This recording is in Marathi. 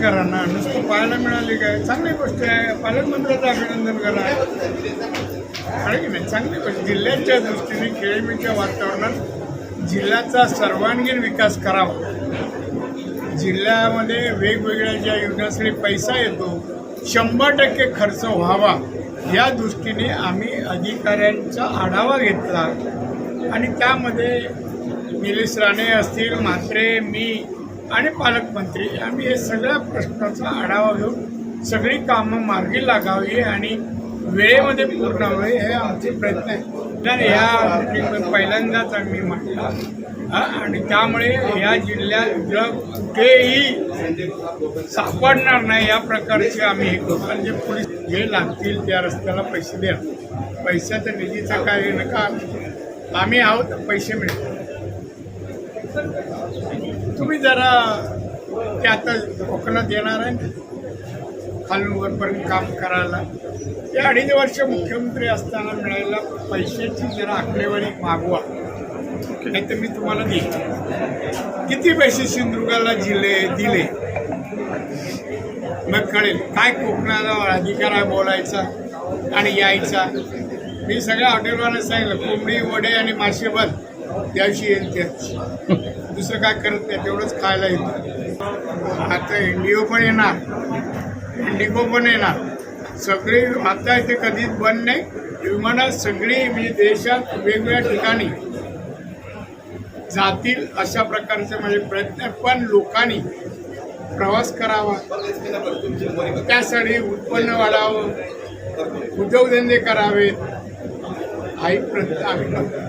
अभिनंदन नुसतं पाहायला मिळाले काय? चांगली गोष्ट आहे. पालकमंत्र्याचं अभिनंदन करा. की नाही? चांगली गोष्ट. जिल्ह्याच्या दृष्टीने खेळीमेळीच्या वातावरणात जिल्ह्याचा सर्वांगीण विकास करावा. जिल्ह्यामध्ये वेगवेगळ्या ज्या योजनासाठी पैसा येतो शंभर टक्के खर्च व्हावा. या दृष्टीने आम्ही अधिकाऱ्यांचा आढावा घेतला. आणि त्यामध्ये निलेश राणे असतील म्हात्रे मी आणि पालकमंत्री आम्ही हे सगळ्या प्रश्नाचा आढावा घेऊन सगळी कामं मार्गी लागावी आणि वेळेमध्ये पूर्ण व्हावे हे आमचे प्रयत्न आहे तर या पहिल्यांदाच आम्ही म्हटलं आणि त्यामुळे या जिल्ह्यात जग कुठेही सापडणार नाही या प्रकारचे आम्ही हे करू. आणि जे पोलीस जे लागतील त्या रस्त्याला पैसे द्या पैशाचा निधीचं काय नका. आम्ही आहोत पैसे मिळतील. तुम्ही जरा ते आता कोकणात येणार आहे. ना, खालून वरपर्यंत काम करायला. ते अडीच वर्ष मुख्यमंत्री असताना मिळायला पैशाची जरा आकडेवारी मागवा. नाही तर मी तुम्हाला देईन. किती पैसे सिंधुदुर्गाला दिले दिले? मग कळेल. काय कोकणाला अधिकार आहे बोलायचा आणि यायचा? मी सगळ्या हॉटेलवाला सांगितलं कोंबडी वडे आणि मासे बंद त्याशी येईल त्याची दुसरं काय करत नाही तेवढंच खायला येतं आता इंडिओ पण येणार. इंडिगो पण येणार. सगळी आता इथे कधीच बंद नाही. विमानात सगळी म्हणजे देशात वेगवेगळ्या ठिकाणी जातील अशा प्रकारचे म्हणजे प्रयत्न पण लोकांनी प्रवास करावा. त्यासाठी उत्पन्न वाढावं. उद्योगधंदे करावेत. आई प्रयत्न आम्ही करतो